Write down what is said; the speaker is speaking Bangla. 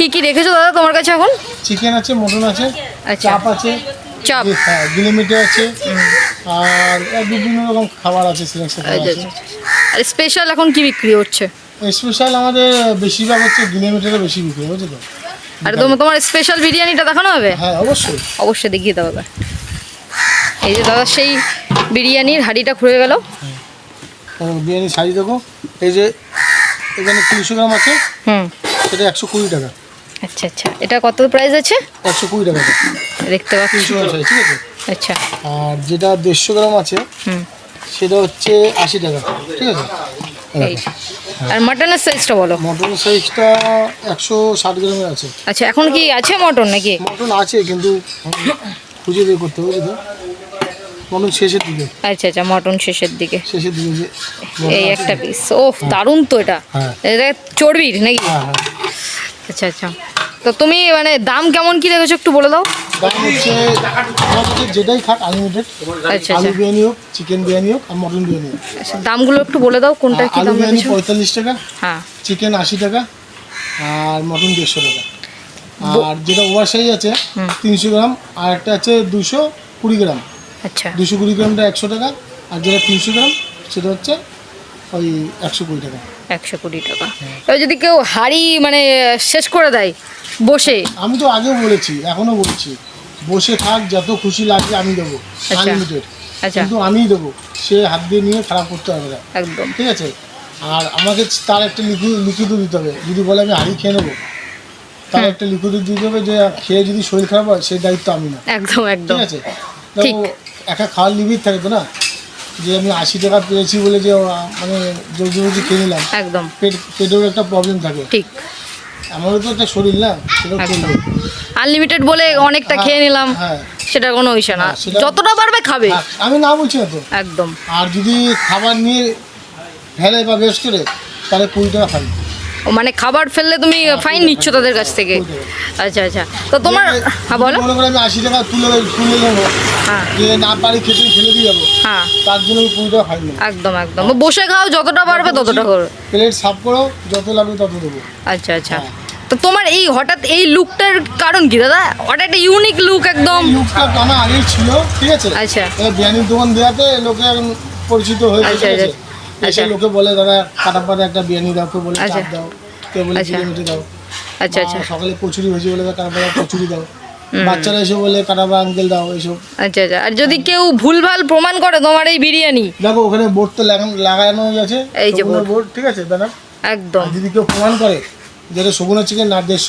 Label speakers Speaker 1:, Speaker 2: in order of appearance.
Speaker 1: কি কি রেখেছো দাদা তোমার কাছে এখন?
Speaker 2: চিকেন আছে মটন আছে
Speaker 1: আচ্ছা।
Speaker 2: চাপ আছে
Speaker 1: চপ
Speaker 2: হ্যাঁ গিলিমিটে আছে আর বিভিন্ন রকম খাবার আছে সিলেকশন
Speaker 1: আচ্ছা,
Speaker 2: আছে।
Speaker 1: আচ্ছা, আচ্ছা। আর স্পেশাল এখন কি বিক্রি হচ্ছে?
Speaker 2: স্পেশাল আমাদের বেশিরভাগ হচ্ছে গিলিমিটারে বেশি বিক্রি বুঝছ? তো
Speaker 1: আর তোমার তোমার স্পেশাল বিরিয়ানিটা দেখানো হবে?
Speaker 2: হ্যাঁ অবশ্যই।
Speaker 1: অবশ্যই দেখিয়ে দেবো এবার এই যে দাদা সেই বিরিয়ানির হাঁড়িটা খুলে গেল।
Speaker 2: ও, বিরিয়ানি সাইজ দেখো। এই যে এখানে তিনশো গ্রাম আছে
Speaker 1: হুম।
Speaker 2: সেটা একশো কুড়ি টাকা।
Speaker 1: আচ্ছা আচ্ছা। এটা কত প্রাইস আছে?
Speaker 2: একশো কুড়ি টাকা।
Speaker 1: দেখতে পাচ্ছি।
Speaker 2: ঠিক আছে?
Speaker 1: আচ্ছা।
Speaker 2: আর যেটা দেড়শো গ্রাম আছে
Speaker 1: হুম।
Speaker 2: সেটা হচ্ছে আশি টাকা ঠিক আছে?
Speaker 1: এই। আর মাটনের সাইজটা বলো।
Speaker 2: মটন সাইজটা একশো ষাট গ্রামের আছে।
Speaker 1: আচ্ছা এখন কি আছে মটন নাকি?
Speaker 2: মটন আছে কিন্তু খুঁজে বের করতে হবে তো মটন শেষের দিকে।
Speaker 1: আচ্ছা আচ্ছা মটন শেষের দিকে।
Speaker 2: শেষের দিকে
Speaker 1: এই একটা পিস ও দারুণ তো এটা।
Speaker 2: হ্যাঁ।
Speaker 1: এটা চর্বির নাকি?
Speaker 2: হ্যাঁ হ্যাঁ।
Speaker 1: আচ্ছা আচ্ছা। তো তুমি মানে দাম কেমন কি রেখেছো একটু বলে দাও?
Speaker 2: দাম হচ্ছে যেটাই আনলিমিটেড
Speaker 1: আচ্ছা
Speaker 2: আলু
Speaker 1: আচ্ছা
Speaker 2: বিরিয়ানি হোক চিকেন বিরিয়ানি হোক আর মটন বিরিয়ানি হোক।
Speaker 1: আচ্ছা দামগুলো একটু বলে দাও কোনটা কি দাম রেখেছো?
Speaker 2: পঁয়তাল্লিশ টাকা
Speaker 1: হ্যাঁ।
Speaker 2: চিকেন আশি টাকা আর মটন দেড়শো টাকা। আর যেটা ওভার সাইজ আছে। তিনশো গ্রাম আর একটা আছে দুশো কুড়ি গ্রাম।
Speaker 1: আচ্ছা।
Speaker 2: দুশো কুড়ি গ্রামটা একশো টাকা আর যেটা তিনশো গ্রাম সেটা হচ্ছে ওই একশো কুড়ি টাকা।
Speaker 1: একশো কুড়ি টাকা। এবার যদি কেউ হাড়ি মানে শেষ করে দেয় বসে?
Speaker 2: আমি তো আগেও বলেছি এখনও বলছি বসে থাক যত খুশি লাগে আমি দেবো
Speaker 1: আচ্ছা।
Speaker 2: আনলিমিটেড
Speaker 1: আচ্ছা।
Speaker 2: কিন্তু আমিই দেবো সে হাত দিয়ে নিয়ে খারাপ করতে হবে না।
Speaker 1: একদম।
Speaker 2: ঠিক আছে? আর আমাকে তার একটা লিখিত লিখিত দিতে হবে যদি বলে আমি হাড়ি খেয়ে নেব তার একটা লিখিত দিতে হবে যে খেয়ে যদি শরীর খারাপ হয় সেই দায়িত্ব আমি না।
Speaker 1: একদম একদম।
Speaker 2: ঠিক আছে? একা খাওয়ার লিমিট থাকে তো না? যে আমি আশি টাকা পেয়েছি বলে যে মানে জোর জোরজি কিনে নিলাম
Speaker 1: একদম।
Speaker 2: পেট পেটেরও একটা প্রবলেম থাকে।
Speaker 1: ঠিক।
Speaker 2: আমারও তো একটা শরীর না
Speaker 1: সেটা
Speaker 2: চলবে
Speaker 1: আনলিমিটেড বলে অনেকটা খেয়ে নিলাম
Speaker 2: হ্যাঁ।
Speaker 1: সেটা কোনো ইস্যু না।
Speaker 2: হ্যাঁ,
Speaker 1: যতটা পারবে খাবে।
Speaker 2: আমি না বলছি না তো।
Speaker 1: একদম।
Speaker 2: আর যদি খাবার নিয়ে ফেলে বা বেশ করে তাহলে কুড়ি টাকা
Speaker 1: খাবে মানে খাবার ফেললে তুমি ফাইন নিচ্ছ তাদের কাছ থেকে। আচ্ছা আচ্ছা। তো তোমার হ্যাঁ বলো।
Speaker 2: মনে করে আমি আশি টাকা তুলে তুলে নেব
Speaker 1: হ্যাঁ।
Speaker 2: না পারি খেতে ফেলে দিয়ে যাব।
Speaker 1: হ্যাঁ।
Speaker 2: তার জন্য আমি টাকা ফাইন নেব
Speaker 1: একদম একদম। বসে খাও যতটা পারবে ততটা করো।
Speaker 2: প্লেট সাফ করো যত লাগবে তত দেবো।
Speaker 1: আচ্ছা আচ্ছা।
Speaker 2: হ্যাঁ।
Speaker 1: তো তোমার এই হঠাৎ এই লুকটার কারণ কি দাদা? হঠাৎ একটা ইউনিক লুক একদম।
Speaker 2: লুকটা আমার আগেই ছিল ঠিক আছে?
Speaker 1: আচ্ছা।
Speaker 2: বিরিয়ানির দোকান দেওয়াতে লোকে পরিচিত হয়েছে
Speaker 1: আচ্ছা, আচ্ছা।
Speaker 2: এসে লোকে বলে দাদা কাটা পাতা একটা বিরিয়ানি দাও কেউ বলে
Speaker 1: আচ্ছা।
Speaker 2: চাপ দাও কেউ বলে
Speaker 1: আচ্ছা।
Speaker 2: চিকেন দাও।
Speaker 1: আচ্ছা আচ্ছা।
Speaker 2: সকালে কচুরি হয়েছে বলে কাটা পাতা কচুরি দাও। বাচ্চারা এসে বলে কাটাবা আঙ্কেল দাও এইসব
Speaker 1: আচ্ছা আচ্ছা। আর যদি কেউ ভুলভাল প্রমাণ করে তোমার এই বিরিয়ানি?
Speaker 2: দেখো ওখানে বোর্ড তো লাগানো লাগানো আছে
Speaker 1: এই যে
Speaker 2: বোর্ড। ঠিক আছে দাদা?
Speaker 1: একদম।
Speaker 2: যদি কেউ প্রমাণ করে যেটা সগুনা চিকেন না দেড়শো